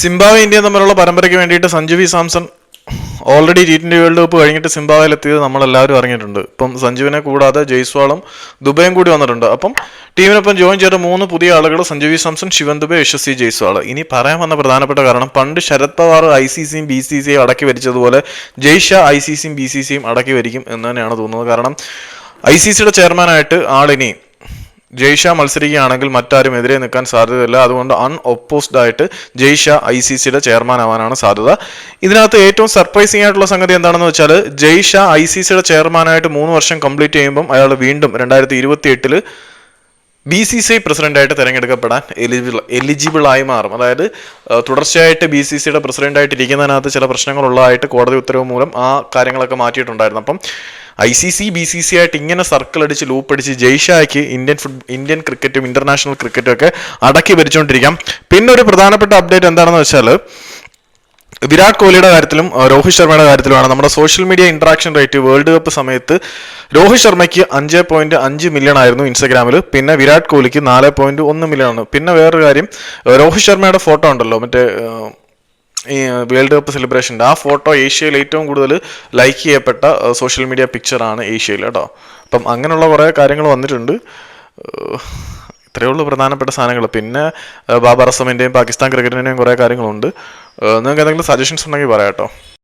Zimbabwe India തമ്മിലുള്ള പരമ്പരയ്ക്ക് വേണ്ടിയിട്ട് Sanju V Samson already T twenty world cup കഴിഞ്ഞിട്ട് സിംബാവയിൽ എത്തിയത് നമ്മളെല്ലാവരും അറിഞ്ഞിട്ടുണ്ട്. ഇപ്പം സഞ്ജുവിനെ കൂടാതെ ജയ്സ്വാളും ദുബൈയും കൂടി വന്നിട്ടുണ്ട്. അപ്പം ടീമിനൊപ്പം ജോയിൻ ചെയ്ത മൂന്ന് പുതിയ ആളുകൾ സഞ്ജു വി സാംസൺ ശിവൻ ദുബൈ യശസ്വി ജയ്സ്വാൾ ഇനി പറയാൻ വന്ന പ്രധാനപ്പെട്ട കാരണം പണ്ട് ശരത് പവാർ ഐ സി സിയും ബി സി സിയും അടക്കി ഭരിച്ചതുപോലെ ജയ്ഷ ഐ സി സിയും ബി സി സിയും അടക്കി വരിക്കും എന്ന് തന്നെയാണ് തോന്നുന്നത്. കാരണം ഐ സി സിയുടെ ചെയർമാനായിട്ട് ആളിനി ജയ്ഷ മത്സരിക്കുകയാണെങ്കിൽ മറ്റാരും എതിരെ നിൽക്കാൻ സാധ്യതയില്ല. അതുകൊണ്ട് അൺഒപ്പോസ്ഡ് ആയിട്ട് ജയ്ഷ ഐ സി സിയുടെ ചെയർമാൻ ആവാനാണ് സാധ്യത. ഇതിനകത്ത് ഏറ്റവും സർപ്രൈസിംഗ് ആയിട്ടുള്ള സംഗതി എന്താണെന്ന് വെച്ചാൽ ജയ്ഷ ഐ സി സിയുടെ ചെയർമാനായിട്ട് മൂന്ന് വർഷം കംപ്ലീറ്റ് ചെയ്യുമ്പം അയാൾ വീണ്ടും രണ്ടായിരത്തി ഇരുപത്തി എട്ടിൽ ബി സി സി ഐ പ്രസിഡന്റായിട്ട് തിരഞ്ഞെടുക്കപ്പെടാൻ എലിജിബിൾ ആയി മാറും. അതായത് തുടർച്ചയായിട്ട് ബി സി സിയുടെ പ്രസിഡന്റായിട്ട് ഇരിക്കുന്നതിനകത്ത് ചില പ്രശ്നങ്ങളുള്ളതായിട്ട് കോടതി ഉത്തരവ് മൂലം ആ കാര്യങ്ങളൊക്കെ മാറ്റിയിട്ടുണ്ടായിരുന്നു. അപ്പം I C C B C C ആയിട്ട് ഇങ്ങനെ സർക്കിൾ അടിച്ച് ലൂപ്പ് അടിച്ച് ജയ്ഷായ്ക്ക് ഇന്ത്യൻ ഫുട് ഇന്ത്യൻ ക്രിക്കറ്റും ഇന്റർനാഷണൽ ക്രിക്കറ്റും ഒക്കെ അടക്കി ഭരിച്ചുകൊണ്ടിരിക്കാം പിന്നെ ഒരു പ്രധാനപ്പെട്ട അപ്ഡേറ്റ് എന്താണെന്ന് വെച്ചാൽ വിരാട് കോഹ്ലിയുടെ കാര്യത്തിലും രോഹിത് ശർമ്മയുടെ കാര്യത്തിലുമാണ് നമ്മുടെ social media interaction rate world cup സമയത്ത് രോഹിത് ശർമ്മയ്ക്ക് അഞ്ച് പോയിന്റ് അഞ്ച് മില്യൺ ആയിരുന്നു ഇൻസ്റ്റാഗ്രാമിൽ പിന്നെ വിരാട് കോഹ്ലിക്ക് നാല് പോയിന്റ് ഒന്ന് മില്യൺ ആണ്. പിന്നെ വേറൊരു കാര്യം രോഹിത് ശർമ്മയുടെ ഫോട്ടോ ഉണ്ടല്ലോ മറ്റേ ഈ വേൾഡ് കപ്പ് സെലിബ്രേഷന്റെ ആ ഫോട്ടോ ഏഷ്യയിൽ ഏറ്റവും കൂടുതൽ ലൈക്ക് ചെയ്യപ്പെട്ട സോഷ്യൽ മീഡിയ പിക്ചറാണ് ഏഷ്യയിൽ കേട്ടോ. അപ്പം അങ്ങനെയുള്ള കുറേ കാര്യങ്ങൾ വന്നിട്ടുണ്ട്. ഇത്രയേ ഉള്ളൂ പ്രധാനപ്പെട്ട സാധനങ്ങൾ. പിന്നെ ബാബർ അസമിന്റെയും പാകിസ്ഥാൻ ക്രിക്കറ്റിന്റെയും കുറേ കാര്യങ്ങളുണ്ട്. നിങ്ങൾക്ക് എന്തെങ്കിലും സജഷൻസ് ഉണ്ടെങ്കിൽ പറയാം കേട്ടോ.